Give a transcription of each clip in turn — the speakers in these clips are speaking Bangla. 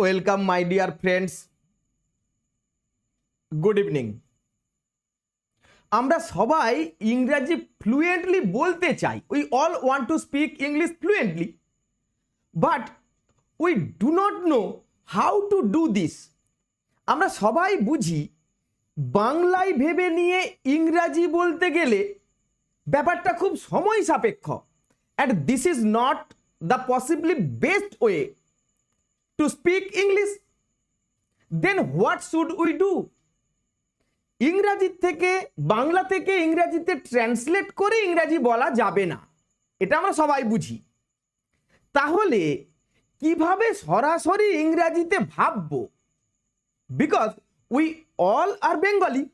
Welcome my dear friends good evening আমরা সবাই ইংরাজি ফ্লুয়েন্টলি বলতে চাই। We all want to speak English fluently but we do not know how to do this আমরা সবাই বুঝি, বাংলায় ভেবে নিয়ে ইংরাজি বলতে গেলে ব্যাপারটা খুব সময় সাপেক্ষ। And this is not the possibly best way to speak English then what should we do ইংরাজি থেকে, বাংলা থেকে ইংরাজিতে ট্রান্সলেট করে ইংরাজি বলা যাবে না। এটা আমরা সবাই বুঝি। তাহলে, কীভাবে সরাসরি ইংরাজিতে ভাববো? Because we all are Bengali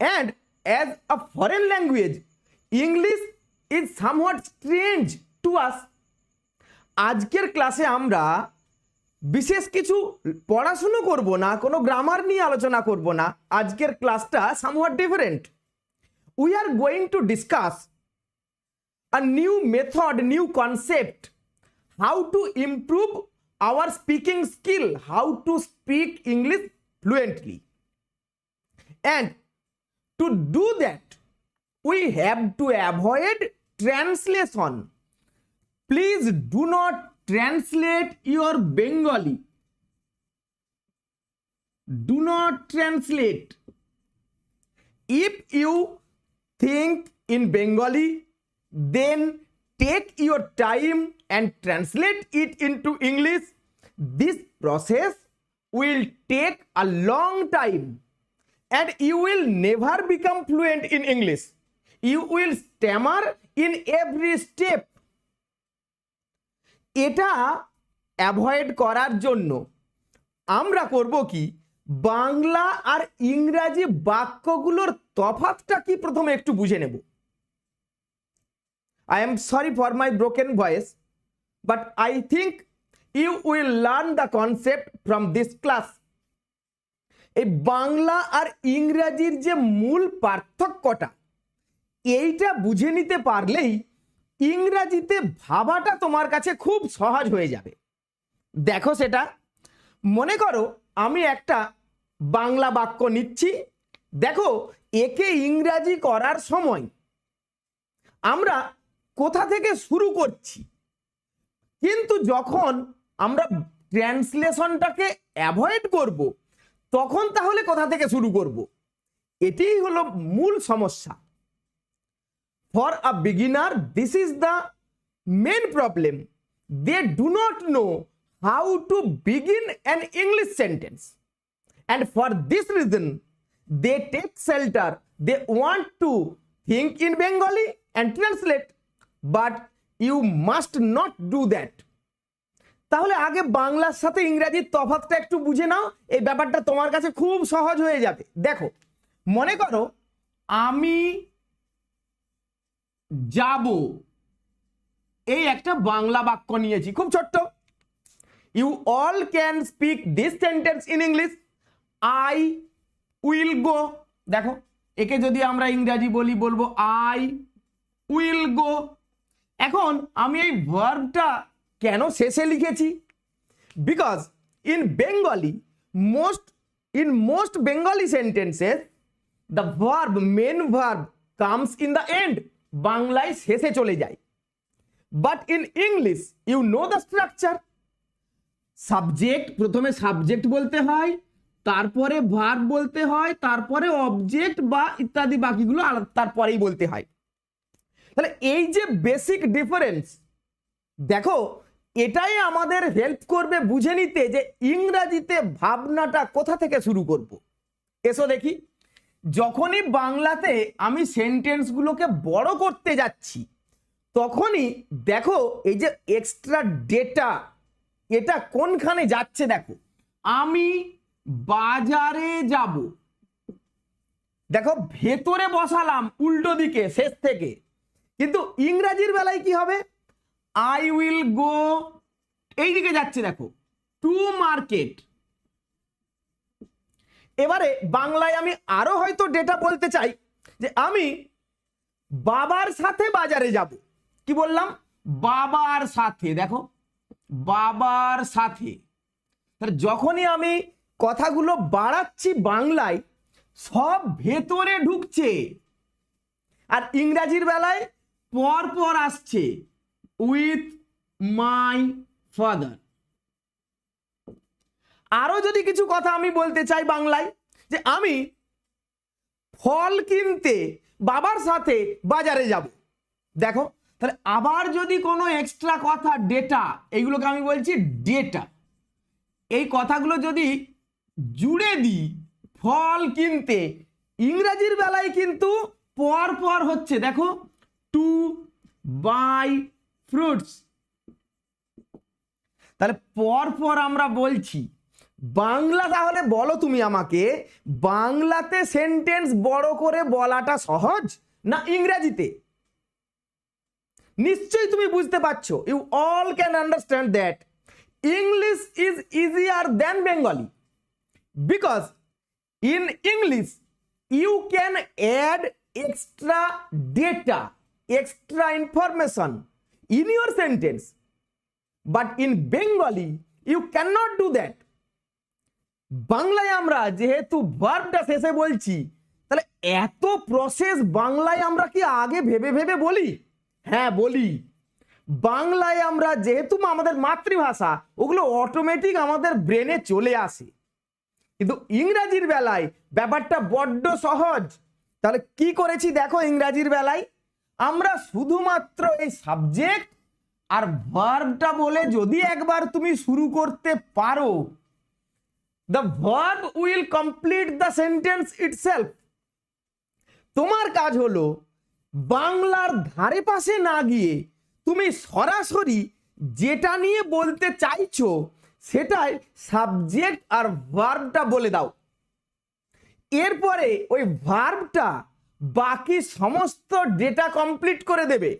and as a foreign language English is somewhat strange to us আজকের ক্লাসে আমরা বিশেষ কিছু পড়াশুনো করব না, কোনো গ্রামার নিয়ে আলোচনা করব না। আজকের ক্লাসটা somewhat different we are going to discuss a new method new concept how to improve our speaking skill how to speak English fluently and to do that we have to avoid translation please do not translate your Bengali. Do not translate. If you think in Bengali, then take your time and translate it into English. This process will take a long time and you will never become fluent in English. You will stammer in every step. এটা অ্যাভয়েড করার জন্য আমরা করব কি? বাংলা আর ইংরাজি বাক্যগুলোর তফাৎটা কি প্রথমে একটু বুঝে নেব। I am sorry for my broken voice but I think you will learn the concept from this class এই বাংলা আর ইংরাজির যে মূল পার্থক্যটা, এইটা বুঝে নিতে পারলেই ইংরাজিতে ভাবাটা তোমার কাছে খুব সহজ হয়ে যাবে। দেখো সেটা। মনে করো আমি একটা বাংলা বাক্য নিচ্ছি। দেখো, একে ইংরাজি করার সময় আমরা কোথা থেকে শুরু করছি? কিন্তু যখন আমরা ট্রান্সলেশনটাকে অ্যাভয়েড করব, তখন তাহলে কোথা থেকে শুরু করব? এটাই হলো মূল সমস্যা। For a beginner this is the main problem they do not know how to begin an English sentence and for this reason, they take shelter. They want to think in bengali and translate, but you must not do that. তাহলে আগে বাংলার সাথে ইংরাজির তফাৎটা একটু বুঝে নাও। এই ব্যাপারটা তোমার কাছে খুব সহজ হয়ে যাবে। দেখো, মনে করো, আমি যাব। এই একটা বাংলা বাক্য নিয়েছি, খুব ছোট্ট। You all can speak this sentence in English I will go দেখো, একে যদি আমরা ইংরাজি বলি, বলব আই উইল গো এখন আমি এই ভার্বটা কেন শেষে লিখেছি? Because in Bengali most in most Bengali sentences the verb main verb comes in the end বাংলায় শেষে চলে যায়। But in English you know the structure subject প্রথমে সাবজেক্ট বলতে হয়, তারপরে ভার্ব বলতে হয়, তারপরে অবজেক্ট বা ইত্যাদি বাকিগুলো তারপরেই বলতে হয়। তাহলে এই যে বেসিক ডিফারেন্স দেখো, এটাই আমাদের হেল্প করবে বুঝে নিতে যে ইংরাজিতে ভাবনাটা কোথা থেকে শুরু করব। এসো দেখি। যখনই বাংলাতে আমি সেন্টেন্সগুলোকে বড় করতে যাচ্ছি, তখনই দেখো এই যে এক্সট্রা ডেটা এটা কোনখানে যাচ্ছে দেখো। আমি বাজারে যাব। দেখো ভেতরে বসালাম উল্টো দিকে, শেষ থেকে। কিন্তু ইংরাজির বেলায় কি হবে? আই উইল গো এই দিকে যাচ্ছে দেখো। টু মার্কেট এবারে বাংলায় আমি আরও হয়তো ডেটা বলতে চাই যে আমি বাবার সাথে বাজারে যাব। কি বললাম? বাবার সাথে, দেখো, বাবার সাথে। যখনই আমি কথাগুলো বাড়াচ্ছি বাংলায়, সব ভেতরে ঢুকছে। আর ইংরাজির বেলায় পর পর আসছে উইথ মাই ফাদার আরও যদি কিছু কথা আমি বলতে চাই বাংলায়, যে আমি ফল কিনতে বাবার সাথে বাজারে যাব। দেখো, তাহলে আবার যদি কোনো এক্সট্রা কথা ডেটা এইগুলোকে আমি বলছি ডেটা এই কথাগুলো যদি জুড়ে দিই, ফল কিনতে, ইংরাজির বেলায় কিন্তু পর পর হচ্ছে, দেখো টু বাই ফ্রুটস তাহলে পর পর আমরা বলছি বাংলা তাহলে বলো তুমি আমাকে, বাংলাতে সেন্টেন্স বড় করে বলাটা সহজ না ইংরেজিতে? নিশ্চয়ই তুমি বুঝতে পারছ you all can understand that English is easier than Bengali because in English you can add extra data extra information in your sentence but in Bengali you can not do that বাংলায় আমরা যেহেতু ভার্বটা শেষে বলছি, তাহলে এত প্রসেস বাংলায় আমরা কি আগে ভেবে ভেবে বলি? হ্যাঁ বলি। বাংলায় আমরা যেহেতু আমাদের মাতৃভাষা, ওগুলো অটোমেটিক আমাদের ব্রেনে চলে আসে। কিন্তু ইংরাজির বেলায় ব্যাপারটা বড্ড সহজ। তাহলে কি করেছি দেখো ইংরাজির বেলায়? আমরা শুধুমাত্র এই সাবজেক্ট আর ভার্বটা বলে যদি একবার তুমি শুরু করতে পারো the verb will complete the sentence itself. তোমার কাজ হলো বাংলার ধারে পাশে না গিয়ে তুমি সরাসরি যেটা নিয়ে বলতে চাইছো সেটাই সাবজেক্ট আর ভার্বটা বলে দাও। এরপরে ওই ভার্বটা বাকি সমস্ত ডেটা কমপ্লিট করে দেবে।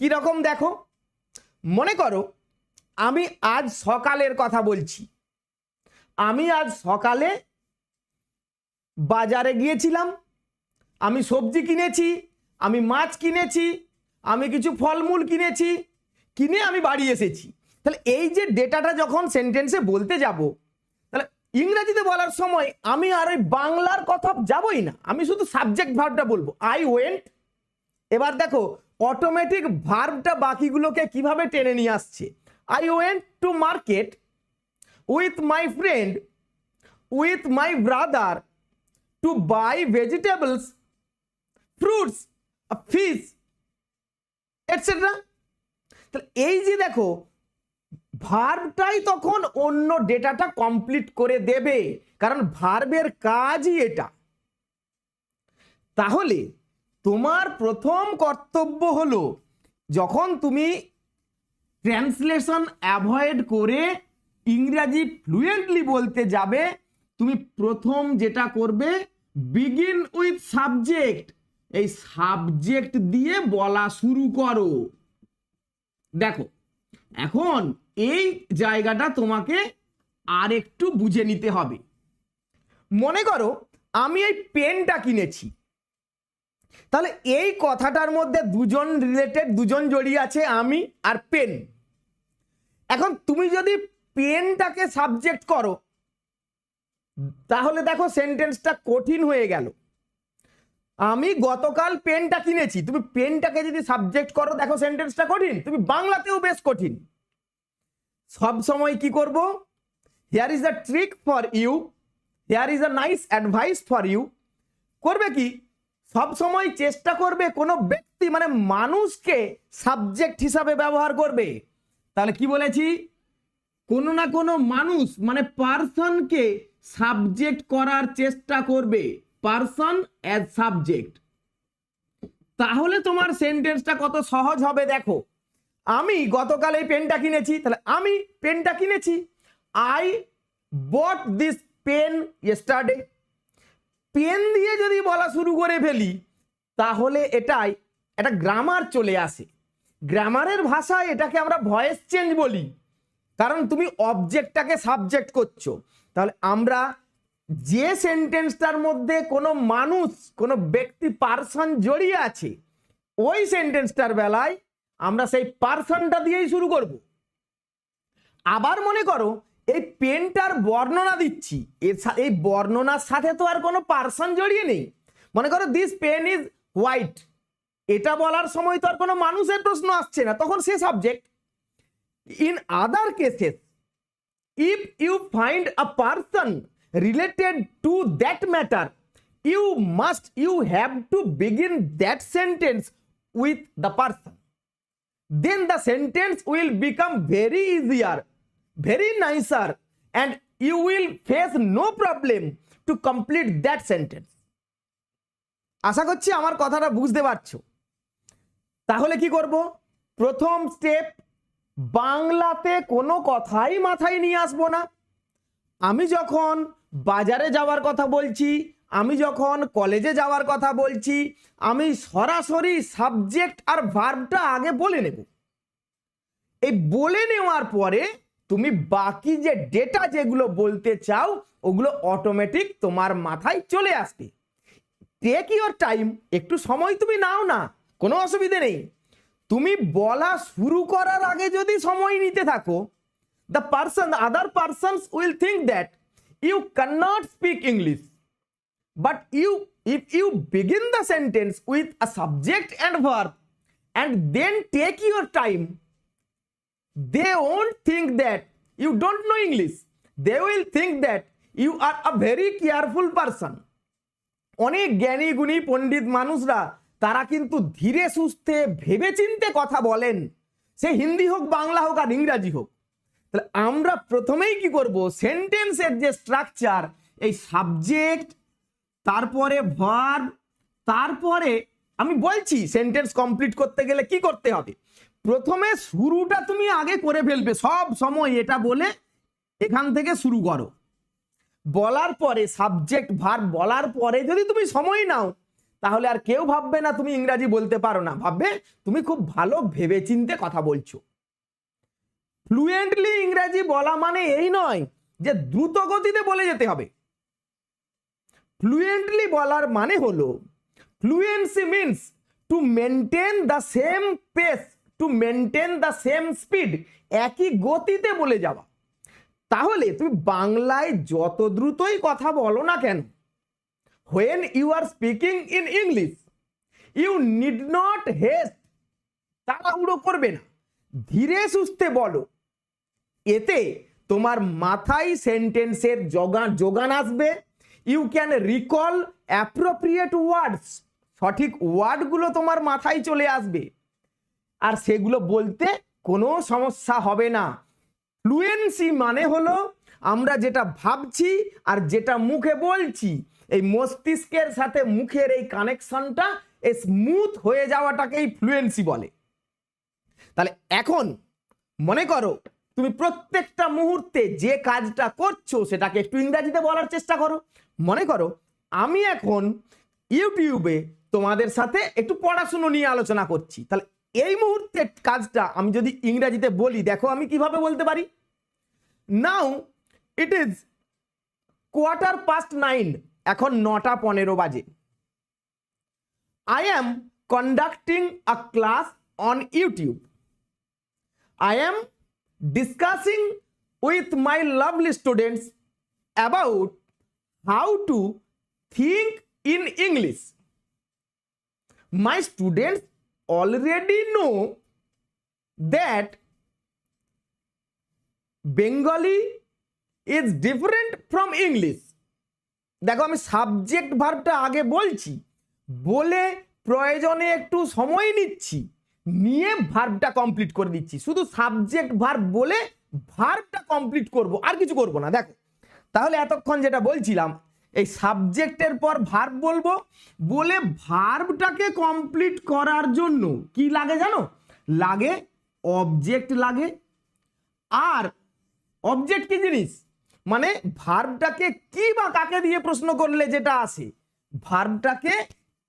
কি রকম দেখো? মনে করো, আমি আজ সকালের কথা বলছি। আমি আজ সকালে বাজারে গিয়েছিলাম। আমি সবজি কিনেছি, আমি মাছ কিনেছি, আমি কিছু ফলমূল কিনেছি, কিনে আমি বাড়ি এসেছি। তাহলে এই যে ডেটাটা যখন সেন্টেন্সে বলতে যাব, তাহলে ইংরেজিতে বলার সময় আমি আর ওই বাংলার কথা যাবই না। আমি শুধু সাবজেক্ট ভার্বটা বলব। আই ওয়েন্ট এবার দেখো অটোমেটিক ভার্বটা বাকিগুলোকে কীভাবে টেনে নিয়ে আসছে? I went to market with my friend, with my brother to buy vegetables, fruits a fish etc তাহলে এই যে দেখো ভার্বটাই তখন অন্য ডেটাটা কমপ্লিট করে দেবে, কারণ ভার্বের কাজই এটা। তাহলে তোমার প্রথম কর্তব্য হলো, যখন তুমি ট্রান্সলেশন অ্যাভয়েড করে ইংরাজি ফ্লুয়েন্টলি বলতে যাবে, তুমি প্রথম যেটা করবে বিগিন উইথ সাবজেক্ট এই সাবজেক্ট দিয়ে বলা শুরু করো। দেখো, এখন এই জায়গাটা তোমাকে আর একটু বুঝে নিতে হবে। মনে করো, আমি এই পেনটা কিনেছি। তাহলে এই কথাটার মধ্যে দুজন রিলেটেড দুজন জড়িয়ে আছে আমি আর পেন এখন তুমি যদি পেনটাকে সাবজেক্ট করো। তাহলে দেখো সেন্টেন্সটা কঠিন হয়ে গেল। আমি গতকাল পেনটা কিনেছি, তুমি পেনটাকে যদি সাবজেক্ট করো, দেখো সেন্টেন্সটা কঠিন, তুমি বাংলাতেও বেশ কঠিন। সব সময় কি করব? Here is a trick for you here is a nice advice for you করবে কি? সব সময় চেষ্টা করবে কোনো ব্যক্তি মানে মানুষকে সাবজেক্ট হিসাবে ব্যবহার করবে। তাহলে কি বলেছি? কোনো না কোনো মানুষ মানে পার্সনকে সাবজেক্ট করার চেষ্টা করবে। পার্সন অ্যাজ সাবজেক্ট তাহলে তোমার সেন্টেন্সটা কত সহজ হবে দেখো। আমি গতকাল এই পেনটা কিনেছি, তাহলে আমি পেনটা কিনেছি। I bought this pen yesterday pen দিয়ে যদি বলা শুরু করে ফেলি, তাহলে এটাই একটা গ্রামার চলে আসে। গ্রামারের ভাষায় এটাকে আমরা ভয়েস চেঞ্জ বলি। কারণ তুমি অবজেক্টটাকে সাবজেক্ট করছ। তাহলে আমরা যে সেন্টেন্সটার মধ্যে কোনো মানুষ, কোনো ব্যক্তি পার্সন জড়িয়ে আছে, ওই সেন্টেন্সটার বেলায় আমরা সেই পার্সনটা দিয়েই শুরু করব। আবার মনে করো, এই পেনটার বর্ণনা দিচ্ছি এই বর্ণনার সাথে তো আর কোনো পার্সন জড়িয়ে নেই। মনে করো দিস পেন ইজ হোয়াইট এটা বলার সময় তো আর কোনো মানুষের প্রশ্ন আসছে না, তখন সে subject in other cases if you find a person related to that matter you must you have to begin that sentence with the person then the sentence will become very easier very nicer and you will face no problem to complete that sentence আশা করছি আমার কথাটা বুঝতে পারছ তাহলে কি করব প্রথম স্টেপ বাংলাতে কোনো কথাই মাথায় নিয়ে আসব না। আমি যখন বাজারে যাওয়ার কথা বলছি, আমি যখন কলেজে যাওয়ার কথা বলছি, আমি সরাসরি সাবজেক্ট আর ভার্বটা আগে বলে নেব। এই বলে নেওয়ার পরে তুমি বাকি যে ডেটা যেগুলো বলতে চাও, ওগুলো অটোমেটিক তোমার মাথায় চলে আসবে। টেক ইওর টাইম একটু সময় তুমি নাও না, কোনো অসুবিধে নেই। তুমি বলা শুরু করার আগে যদি সময় নিতে থাকো the person other persons will think that you can't speak English but you if you begin the sentence with a subject and verb and then take your time they won't think that you don't know English they will think that you are a very careful person অনেক জ্ঞানী গুণী পণ্ডিত মানুষরা তারা কিন্তু ধীরে সুস্থে ভেবে চিনতে কথা বলেন। সে হিন্দি হোক, বাংলা হোক আর ইংরাজি হোক। তাহলে আমরা প্রথমেই কি করব? সেন্টেন্সের যে স্ট্রাকচার, এই সাবজেক্ট, তারপরে ভার্ব, তারপরে আমি বলছি সেন্টেন্স কমপ্লিট করতে গেলে কি করতে হবে? প্রথমে শুরুটা তুমি আগে করে ফেলবে, সব সময় এটা বলে এখান থেকে শুরু করো। বলার পরে, সাবজেক্ট, ভার্ব বলার পরে যদি তুমি সময় নাও তাহলে আর কেউ ভাববে না তুমি ইংরাজি বলতে পারো না। ভাববে, তুমি খুব ভালো ভেবে চিনতে কথা বলছো। ফ্লুয়েন্টলি ইংরাজি বলা মানে এই নয় যে দ্রুত গতিতে বলে যেতে হবে। ফ্লুয়েন্টলি বলার মানে হলো fluency means to maintain the same pace to maintain the same speed একই গতিতে বলে যাওয়া। তাহলে তুমি বাংলায় যত দ্রুতই কথা বলো না কেন when you are speaking in English you need not haste তাড়াহুড়ো করবে না। ধীরে সুস্থে বলো। এতে তোমার মাথায় সেন্টেন্সের যোগান যোগান আসবে। You can recall appropriate words সঠিক ওয়ার্ডগুলো তোমার মাথায় চলে আসবে। আর সেগুলো বলতে কোনো সমস্যা হবে না। ফ্লুয়েন্সি মানে হলো আমরা যেটা ভাবছি আর যেটা মুখে বলছি। এই মস্তিষ্কের সাথে মুখের এই কানেকশনটা স্মুথ হয়ে যাওয়াটাকেই ফ্লুয়েন্সি বলে। তাহলে এখন মনে করো তুমি প্রত্যেকটা মুহূর্তে যে কাজটা করছ সেটাকে একটু ইংরাজিতে বলার চেষ্টা করো। মনে করো আমি এখন ইউটিউবে তোমাদের সাথে একটু পড়াশুনো নিয়ে আলোচনা করছি। তাহলে এই মুহূর্তে কাজটা আমি যদি ইংরাজিতে বলি, দেখো আমি কীভাবে বলতে পারি। Now it is quarter past nine এখন নটা পনেরো বাজে I am conducting a class on YouTube I am discussing with my lovely students about how to think in English. My students already know that Bengali is different from English. দেখো আমি সাবজেক্ট ভার্বটা আগে বলছি। বলে প্রয়োজনে একটু সময় নিচ্ছি। নিয়ে ভার্বটা কমপ্লিট করে দিচ্ছি। শুধু সাবজেক্ট ভার্ব বলে ভার্বটা কমপ্লিট করব, আর কিছু করব না। দেখো, তাহলে এতক্ষণ যেটা বলছিলাম, এই সাবজেক্টের পর ভার্ব বলব। বলে ভার্বটাকে কমপ্লিট করার জন্য কি লাগে জানো? লাগে অবজেক্ট লাগে। আর অবজেক্ট কি জিনিস? মানে ভার্বটাকে কি বা কাকে দিয়ে প্রশ্ন করলে যেটা আসে? ভার্বটাকে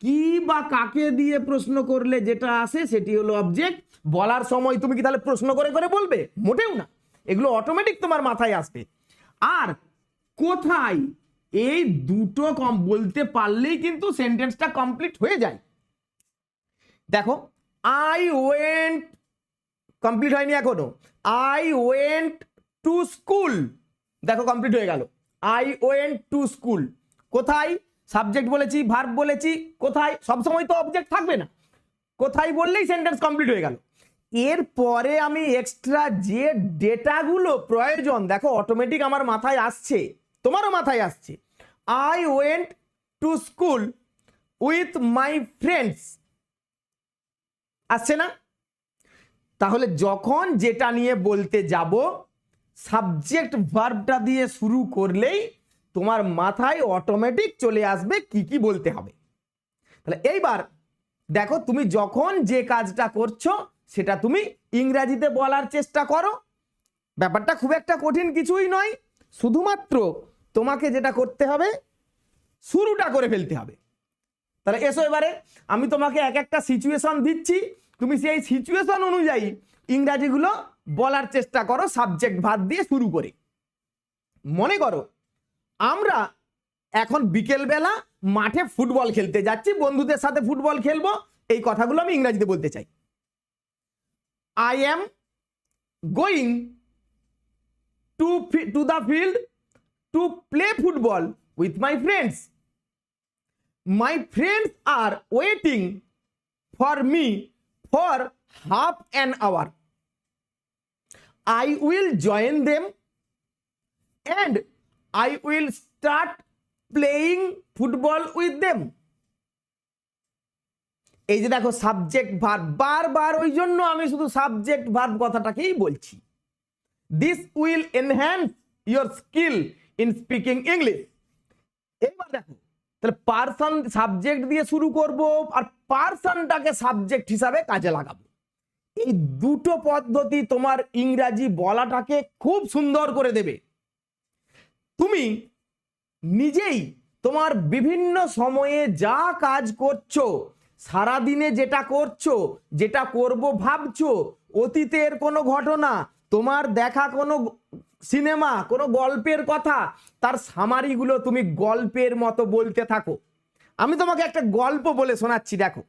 কি বা কাকে দিয়ে প্রশ্ন করলে যেটা আসে সেটি হলো অবজেক্ট বলার সময় তুমি কি তাহলে প্রশ্ন করে করে বলবে? মোটেও না। এগুলো অটোমেটিক তোমার মাথায় আসবে। আর কোথায়? এই দুটো কম বলতে পারলেই কিন্তু সেন্টেন্সটা কমপ্লিট হয়ে যায়। দেখো আই ওয়েন্ট কমপ্লিট হয়নি এখনও। আই ওয়েন্ট টু স্কুল দেখো কমপ্লিট হয়ে গেল। আই ওয়েন টু স্কুল কোথায়? সাবজেক্ট বলেছি ভার্ব বলেছি, কোথায়? সবসময় তো অবজেক্ট থাকবে না। কোথায় বললেই সেন্টেন্স কমপ্লিট হয়ে গেল। এরপরে আমি এক্সট্রা যে ডেটাগুলো প্রয়োজন, দেখো অটোমেটিক আমার মাথায় আসছে, তোমারও মাথায় আসছে। I went to school with my friends আসছে না? তাহলে যখন যেটা নিয়ে বলতে যাব সাবজেক্ট ভার্বটা দিয়ে শুরু করলেই তোমার মাথায় অটোমেটিক চলে আসবে কি কি বলতে হবে। তাহলে এইবার দেখো তুমি যখন যে কাজটা করছ, সেটা তুমি ইংরাজিতে বলার চেষ্টা করো। ব্যাপারটা খুব একটা কঠিন কিছুই নয়, শুধুমাত্র তোমাকে যেটা করতে হবে, শুরুটা করে ফেলতে হবে। তাহলে এসো এবারে, আমি তোমাকে এক একটা সিচুয়েশন দিচ্ছি, তুমি সেই সিচুয়েশন অনুযায়ী ইংরাজিগুলো বলার চেষ্টা করো সাবজেক্ট ভাত দিয়ে শুরু করে। মনে করো, আমরা এখন বিকেলবেলা মাঠে ফুটবল খেলতে যাচ্ছি, বন্ধুদের সাথে ফুটবল খেলব, এই কথাগুলো আমি ইংরাজিতে বলতে চাই। I am going to to the field to play football with my friends my friends are waiting for me for half an hour. I will join them and I will start playing football with them. এই যে দেখো সাবজেক্ট ভার্ব বারবার ওই জন্য আমি শুধু সাবজেক্ট ভার্ব কথাটাকেই বলছি। This will enhance your skill in speaking English এবার দেখো, তাহলে পার্সন সাবজেক্ট দিয়ে শুরু করব আর পার্সনটাকে সাবজেক্ট হিসাবে কাজে লাগাবো। এই দুটো পদ্ধতি তোমার ইংরাজি বলাটাকে খুব সুন্দর করে দেবে। তুমি নিজেই তোমার বিভিন্ন সময়ে যা কাজ করছ, সারাদিনে যেটা করছ, যেটা করব ভাবছ, অতীতের কোনো ঘটনা, তোমার দেখা কোনো সিনেমা, কোনো গল্পের কথা, তার সামারিগুলো তুমি গল্পের মতো বলতে থাকো। আমি তোমাকে একটা গল্প বলে শোনাচ্ছি, দেখো।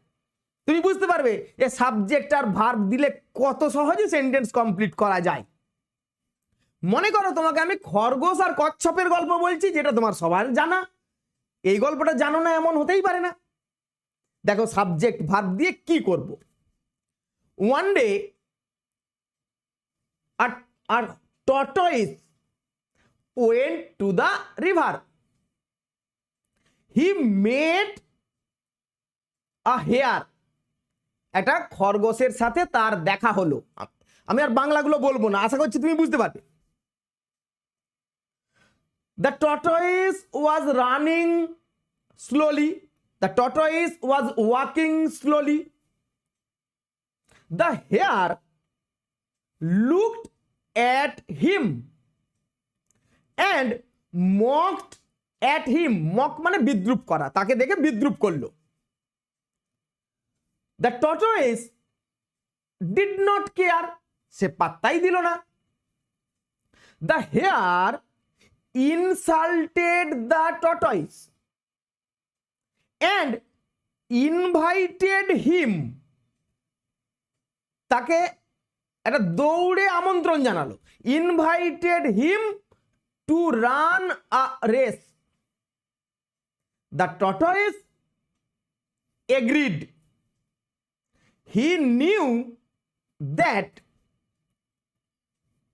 তুমি বুঝতে পারবে এ সাবজেক্ট আর ভার্ব দিলে কত সহজে সেন্টেন্স কমপ্লিট করা যায় মনে করো তোমাকে আমি খরগোশ আর কচ্ছপের গল্প বলছি, যেটা তোমার সবার জানা এই গল্পটা জানো না এমন হতেই পারে না দেখো সাবজেক্ট ভার্ব দিয়ে কি করব ওয়ান ডে আর আর tortoise went to river. He made a hare. একটা খরগোশের সাথে তার দেখা হলো। আমি আর বাংলাগুলো বলব না, আশা করছি তুমি বুঝতে পারবে। The tortoise was running slowly the tortoise was walking slowly the hare looked at him and mocked at him mock মানে বিদ্রুপ করা, তাকে দেখে বিদ্রুপ করল। The tortoise did not care সে পাত্তাই দিল না। The hare insulted the tortoise and invited him তাকে একটা দৌড়ে আমন্ত্রণ জানালো। Invited him to run a race the tortoise agreed he knew that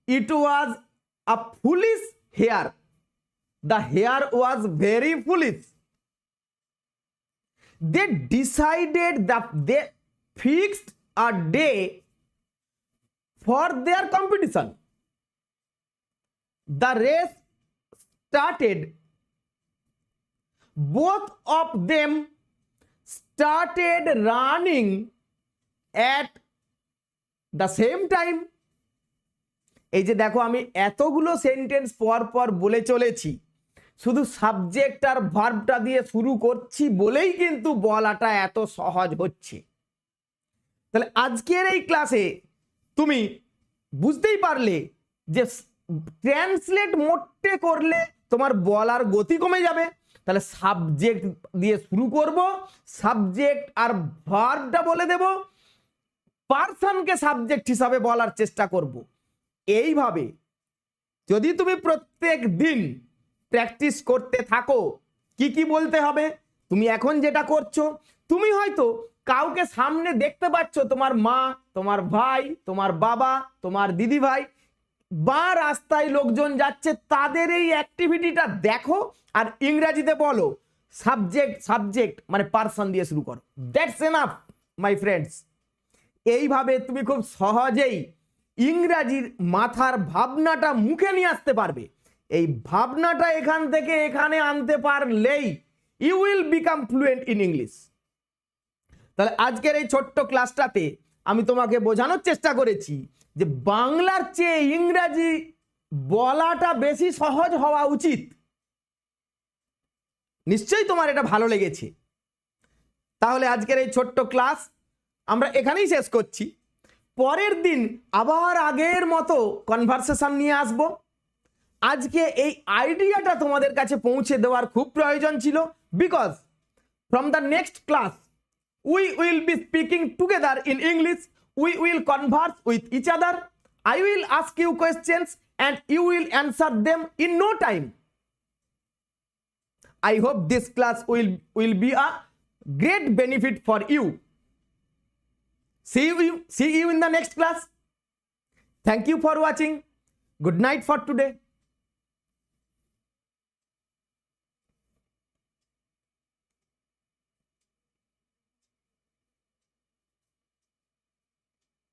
it was a foolish hair. The hare was very foolish. they decided that they fixed a day for their competition. The race started. Both of them started running at the same time. এই যে দেখো আমি এতগুলো সেন্টেন্স পর পর বলে চলেছি, শুধু সাবজেক্ট আর ভার্বটা দিয়ে শুরু করছি বলেই কিন্তু বলাটা এত সহজ হচ্ছে তাহলে আজকের এই ক্লাসে তুমি বুঝতেই পারলে যে ট্রান্সলেট মোটে করলে তোমার বলার গতি কমে যাবে তাহলে সাবজেক্ট দিয়ে শুরু করব সাবজেক্ট আর ভার্বটা বলে দেব পার্সনকে সাবজেক্ট হিসাবে বলার চেষ্টা করব। এইভাবে যদি তুমি প্রত্যেক দিন প্র্যাকটিস করতে থাকো, কি কি বলতে হবে? তুমি এখন যেটা করছ, তুমি হয়তো কাউকে সামনে দেখতে পাচ্ছ, তোমার মা, তোমার ভাই, তোমার বাবা, তোমার দিদি ভাই বা রাস্তায় লোকজন যাচ্ছে, তাদের এই অ্যাক্টিভিটিটা দেখো আর ইংরাজিতে বলো সাবজেক্ট সাবজেক্ট মানে পার্সন দিয়ে শুরু করো। দ্যাটস এনাফ মাই ফ্রেন্ডস এইভাবে তুমি খুব সহজেই ইংরাজির মাথার ভাবনাটা মুখে নিয়ে আসতে পারবে। এই ভাবনাটা এখান থেকে এখানে আনতে পারলেই you will become fluent in English তাহলে আজকের এই ছোট্ট ক্লাসটাতে আমি তোমাকে বোঝানোর চেষ্টা করেছি যে বাংলার চেয়ে ইংরাজি বলাটা বেশি সহজ হওয়া উচিত। নিশ্চয়ই তোমার এটা ভালো লেগেছে। তাহলে আজকের এই ছোট্ট ক্লাস আমরা এখানেই শেষ করছি। পরের দিন আবার আগের মতো কনভারসেশন নিয়ে আসব। আজকে এই আইডিয়াটা তোমাদের কাছে পৌঁছে দেওয়ার খুব প্রয়োজন ছিল because from the next class we will be speaking together in English we will converse with each other I will ask you questions and you will answer them in no time I hope this class will, will be a great benefit for you. See you, see you in the next class. Thank you for watching. Good night for today.